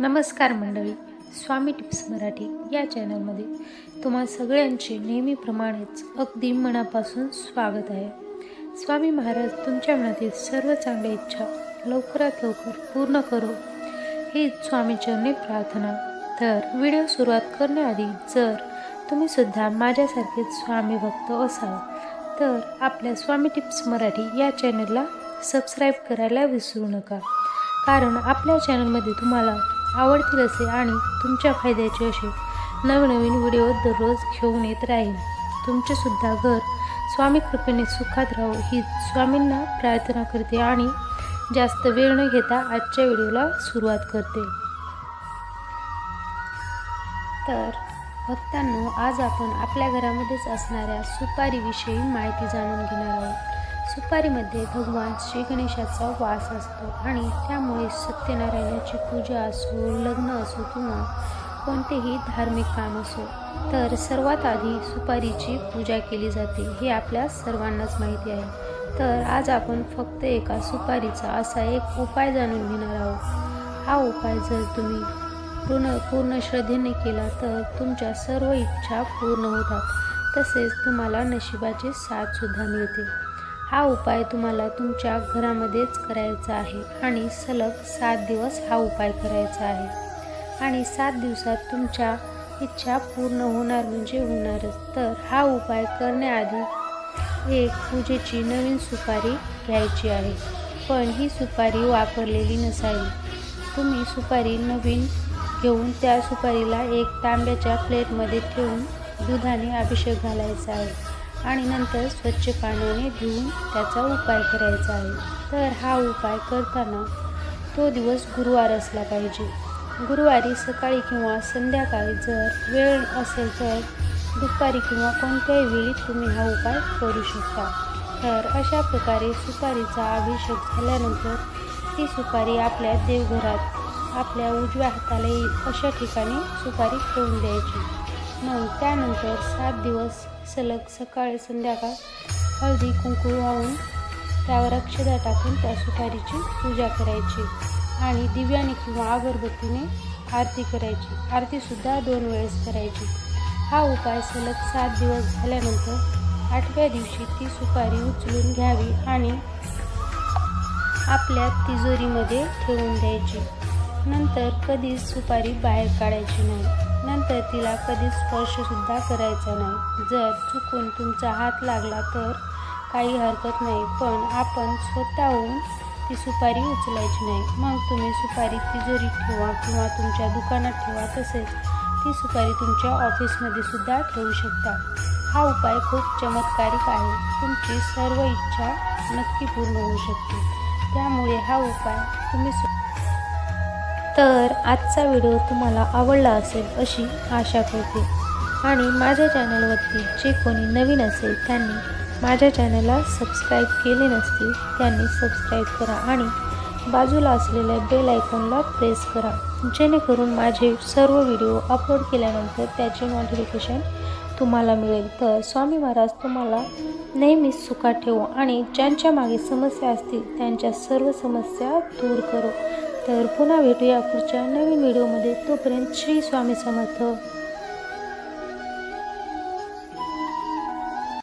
नमस्कार मंडळी स्वामी टिप्स मराठी या चॅनलमध्ये तुम्हा सगळ्यांचे नेहमीप्रमाणेच अगदी मनापासून स्वागत आहे. स्वामी महाराज तुमच्या मनातील सर्व चांगल्या इच्छा लवकरात लवकर पूर्ण करो. ही स्वामीचरणी प्रार्थना. तर व्हिडिओ सुरुवात करण्याआधी जर तुम्ही सुद्धा माझ्यासारखेच स्वामी भक्त असाल तर आपल्या स्वामी टिप्स मराठी या चॅनलला सबस्क्राईब करायला विसरू नका. कारण आपल्या चॅनलमध्ये तुम्हाला आवडतील असे आणि तुमच्या फायद्याचे असे नवनवीन व्हिडिओ दररोज घेऊन येत राहील तुमचेसुद्धा घर स्वामी कृपेने सुखात राहो ही स्वामींना प्रार्थना करते आणि जास्त वेळ न घेता आजच्या व्हिडिओला सुरुवात करते. तर भक्तांनो आज आपण आपल्या घरामध्येच असणाऱ्या सुपारीविषयी माहिती जाणून घेणार आहोत. सुपारीमध्ये भगवान श्री गणेशाचा वास असतो आणि त्यामुळे सत्यनारायणाची पूजा असो लग्न असो किंवा कोणतेही धार्मिक काम असो तर सर्वात आधी सुपारीची पूजा केली जाते हे आपल्या सर्वांनाच माहिती आहे. तर आज आपण फक्त एका सुपारीचा असा एक उपाय जाणून घेणार आहोत. हा उपाय जर तुम्ही पूर्ण पूर्ण श्रद्धेने केला तर तुमच्या सर्व इच्छा पूर्ण होतात. तसेच तुम्हाला नशिबाची साथसुद्धा मिळते. हा उपाय तुम्हाला तुमच्या घरामध्येच करायचा आहे आणि सलग सात दिवस हा उपाय करायचा आहे. आणि सात दिवसात तुमच्या इच्छा पूर्ण होणार म्हणजे होणारच. तर हा उपाय करण्याआधी एक पूजेची नवीन सुपारी घ्यायची आहे. पण ही सुपारी वापरलेली नसावी. तुम्ही सुपारी नवीन घेऊन त्या सुपारीला एक तांब्याच्या प्लेटमध्ये ठेवून दुधाने अभिषेक घालायचा आहे. आणि नंतर स्वच्छ पाण्याने धुवून त्याचा उपाय करायचा आहे. तर हा उपाय करताना तो दिवस गुरुवार असला पाहिजे. गुरुवारी सकाळी किंवा संध्याकाळी जर वेळ असेल तर दुपारी किंवा कोणत्याही वेळी तुम्ही हा उपाय करू शकता. तर अशा प्रकारे सुपारीचा अभिषेक झाल्यानंतर ती सुपारी आपल्या देवघरात आपल्या उजव्या हाताला येईल अशा ठिकाणी सुपारी ठेवून द्यायची. मग त्यानंतर सात दिवस सलग सकाळी संध्याकाळ हळदी कुंकू वाहून त्यावर अक्षदा टाकून त्या सुपारीची पूजा करायची आणि दिव्याने किंवा अगरबत्तीने आरती करायची. आरतीसुद्धा दोन वेळेस करायची. हा उपाय सलग सात दिवस झाल्यानंतर आठव्या दिवशी ती सुपारी उचलून घ्यावी आणि आपल्या तिजोरीमध्ये ठेवून द्यायची. नंतर कधीच सुपारी बाहेर काढायची नाही. नंतर तिला कधीच स्पर्शसुद्धा करायचा नाही. जर चुकून तुमचा हात लागला तर काही हरकत नाही पण आपण स्वतःहून ती सुपारी उचलायची नाही. मग तुम्ही सुपारी तिजोरीत ठेवा किंवा तुमच्या दुकानात ठेवा तसेच ती सुपारी तुमच्या ऑफिसमध्ये सुद्धा ठेवू शकता. हा उपाय खूप चमत्कारिक आहे. तुमची सर्व इच्छा नक्की पूर्ण होऊ शकते. त्यामुळे हा उपाय तुम्ही सु तर आजचा व्हिडिओ तुम्हाला आवडला असेल अशी आशा करते. आणि माझ्या चॅनलवरती जे कोणी नवीन असेल त्यांनी माझ्या चॅनलला सबस्क्राईब केले नसतील त्यांनी सबस्क्राईब करा आणि बाजूला असलेल्या बेल आयकॉनला प्रेस करा. जेणेकरून माझे सर्व व्हिडिओ अपलोड केल्यानंतर त्याचे नोटिफिकेशन तुम्हाला मिळेल. तर स्वामी महाराज तुम्हाला नेहमीच सुखात ठेवू आणि ज्यांच्या मागे समस्या असतील त्यांच्या सर्व समस्या दूर करो. तर पुन्हा भेटूया पुढच्या नवीन व्हिडिओमध्ये. तोपर्यंत श्री स्वामी समर्थ.